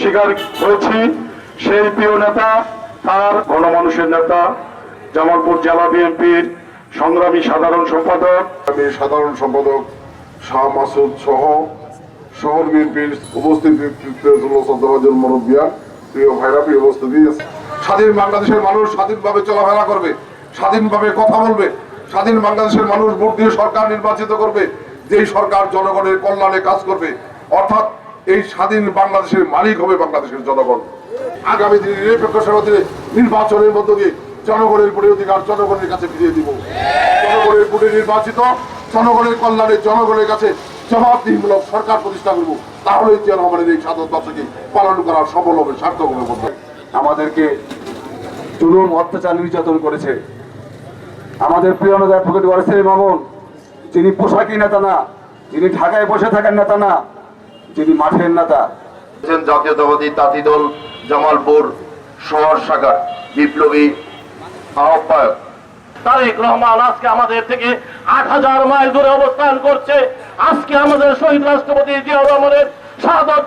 শিকার হয়েছি সেই প্রিয় নেতা, তার গণমানুষের নেতা, জামালপুর জেলা বিএনপির সংগ্রামী সাধারণ সম্পাদক। সাধারণ সম্পাদক শাহ মাসুদ সহ শহর বিএনপির উপস্থিতি মরব্বিয়া, প্রিয় ভাইরা, প্রিয় উপস্থিতি, স্বাধীন বাংলাদেশের মানুষ স্বাধীনভাবে চলাফেরা করবে, স্বাধীনভাবে কথা বলবে, স্বাধীন বাংলাদেশের মানুষ ভোট দিয়ে সরকার নির্বাচিত করবে, যেই সরকার জনগণের কল্যাণে কাজ করবে, অর্থাৎ এই স্বাধীন বাংলাদেশের মালিক হবে বাংলাদেশের জনগণ। আগামী দিনে নিরপেক্ষ স্বাধীন নির্বাচনের মধ্য দিয়ে জনগণের ভোটের অধিকার জনগণের কাছে ফিরিয়ে দিব। জনগণের ভোটে নির্বাচিত, জনগণের কল্যাণে জনগণের কাছে জবাবদিহিমূলক সরকার প্রতিষ্ঠা করব। তাহলে জিয়া রহমানের এই সাধন দশকে পালন করার সফল হবে, সার্থক হবে আমাদেরকে জুলুম, অত্যাচার, নির্যাতন করেছে। আমাদের প্রিয় নেতা অ্যাডভোকেট ওয়ারিসের মামুন, যিনি পোশাকি নেতা না, যিনি ঢাকায় বসে থাকেন নেতা না যিনি মাঠের নেতা। জাতীয়তাবাদী তাঁতি দল জামালপুর শহর শাখার বিপ্লবী আহ্বায়ক। রহমান আজকে আমাদের থেকে আট হাজার মাইল দূরে অবস্থান করছে। আজকে আমাদের শহীদ রাষ্ট্রপতি জিয়াউর রহমানের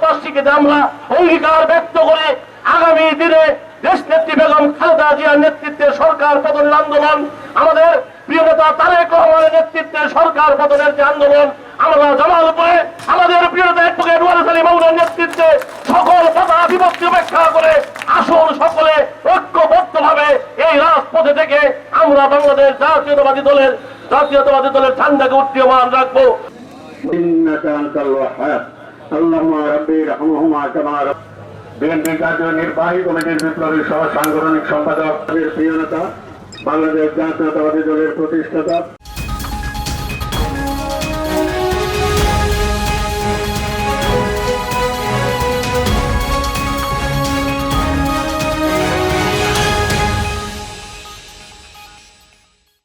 বার্ষিকীতে আমরা অঙ্গীকার ব্যক্ত করে আগামী দিনে দেশ নেত্রী বেগম খালেদা জিয়ার নেতৃত্বে সরকার পতনের আন্দোলন, আমাদের প্রিয় নেতা তারেক রহমানের নেতৃত্বে সরকার পতনের যে আন্দোলন আমরা জামালপুরে আমাদের প্রিয় নেতা অ্যাডভোকেট ওয়ারেস আলী মৌলার নেতৃত্বে সকল সাদা বিভক্তি উপেক্ষা করে আসল সকলে ঐক্যবদ্ধভাবে এই রাজপথে থেকে আমরা বাংলাদেশ জাতীয়তাবাদী দলের জাতীয়তাবাদী দলের ঠান্ডাকে উদ্দীয়মান রাখব। বিএনপি জাতীয় নির্বাহী কমিটির বিপ্লবী সহ সাংগঠনিক সম্পাদক প্রিয় নেতা বাংলাদেশ জাতীয়তাবাদী দলের প্রতিষ্ঠাতা